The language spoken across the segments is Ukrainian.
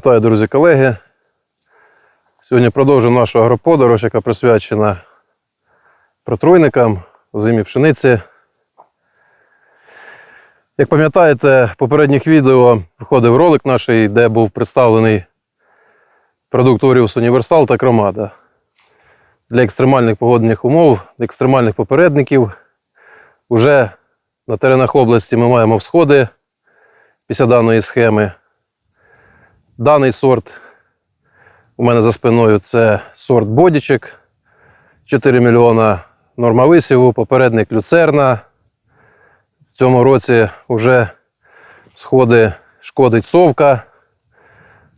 Вітаю, друзі, колеги. Сьогодні продовжуємо нашу агроподорож, яка присвячена протруйникам, зимі пшениці. Як пам'ятаєте, в попередніх відео виходив ролик наш, де був представлений продукт Оріус Універсал та Кромада. Для екстремальних погодних умов, для екстремальних попередників. Уже на теренах області ми маємо всходи після даної схеми. Даний сорт у мене за спиною це сорт Бодічек. 4 мільйона норма висіву, попередник люцерна. В цьому році вже сходи шкодить совка,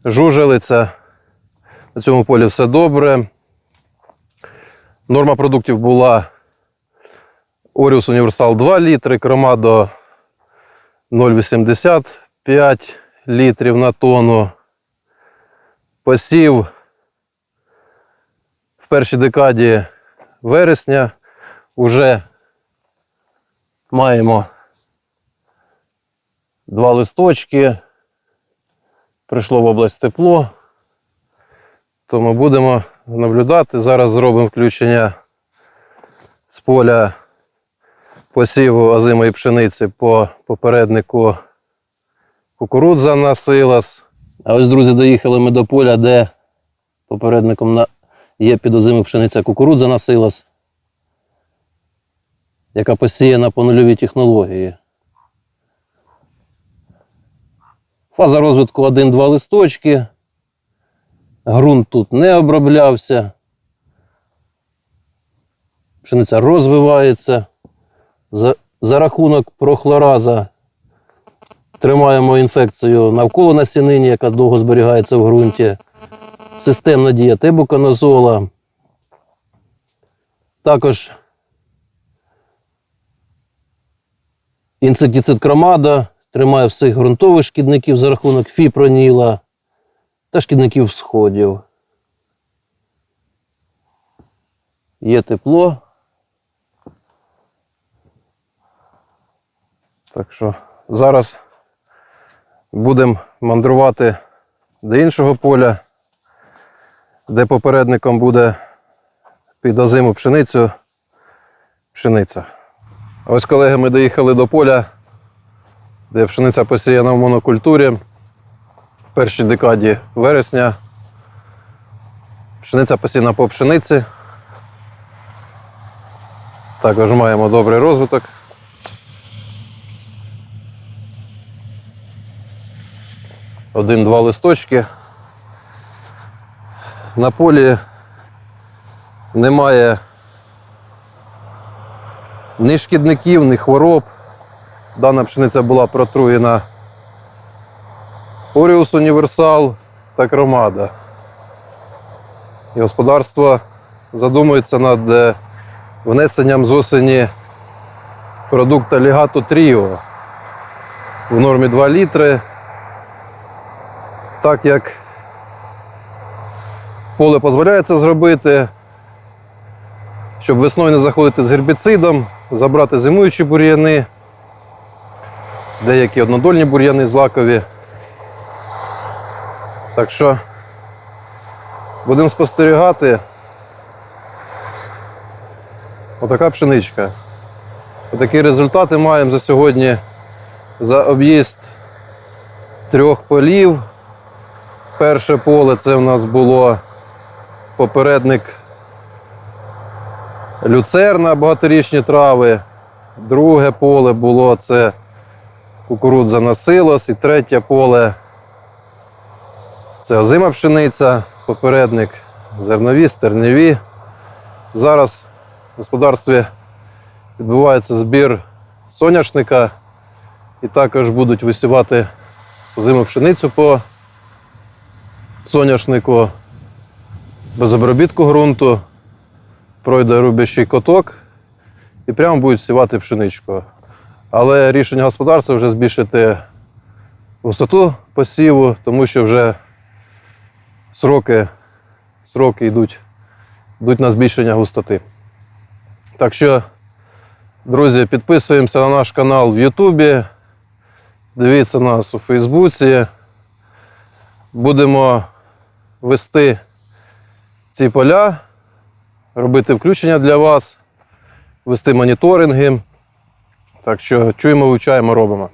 жужелиця. На цьому полі все добре. Норма продуктів була Оріус Універсал 2 літри, Кромадо 0,85 літрів на тонну. Посів в першій декаді вересня вже маємо два листочки. Прийшло в область тепло, тому будемо наблюдати. Зараз зробимо включення з поля посіву озимої пшениці по попереднику кукурудза на силас. А ось, друзі, доїхали ми до поля, де попередником на... є під озимою пшениця кукурудза на силас, яка посіяна по нульовій технології. Фаза розвитку 1-2 листочки. Грунт тут не оброблявся. Пшениця розвивається. За, за рахунок прохлораза тримаємо інфекцію навколо насінини, яка довго зберігається в ґрунті. Системна дія тебуканозола. Також інсектицид кромада тримає всіх ґрунтових шкідників за рахунок фіпроніла та шкідників сходів. Є тепло. Так що зараз будемо мандрувати до іншого поля, де попередником буде під озиму пшеницю пшениця. Ось колеги ми доїхали до поля, де пшениця посіяна в монокультурі в першій декаді вересня. Пшениця посіяна по пшениці. Також маємо добрий розвиток. Один-два листочки. На полі немає ні шкідників, ні хвороб. Дана пшениця була протруєна Оріус Універсал та Кромада. І господарство задумується над е, внесенням з осені продукта Лігато Тріо в нормі 2 літри. Так як поле дозволяє це зробити, щоб весною не заходити з гербіцидом, забрати зимуючі бур'яни, деякі однодольні бур'яни злакові. Так що будемо спостерігати. Отака пшеничка. Отакі результати маємо за сьогодні за об'їзд трьох полів. Перше поле це в нас було попередник люцерна, багаторічні трави. Друге поле було це кукурудза на силос. І третє поле це озима пшениця, попередник зернові, стерневі. Зараз в господарстві відбувається збір соняшника і також будуть висівати озиму пшеницю по соняшнику без обробітку ґрунту, пройде рубящий коток і прямо будуть сівати пшеничку. Але рішення господарства вже збільшити висоту посіву, тому що вже сроки, сроки йдуть, йдуть на збільшення густоти. Так що, друзі, підписуємося на наш канал в Ютубі, дивіться нас у Фейсбуці. Будемо вести ці поля, робити включення для вас, вести моніторинги. Так що чуємо, вивчаємо, робимо.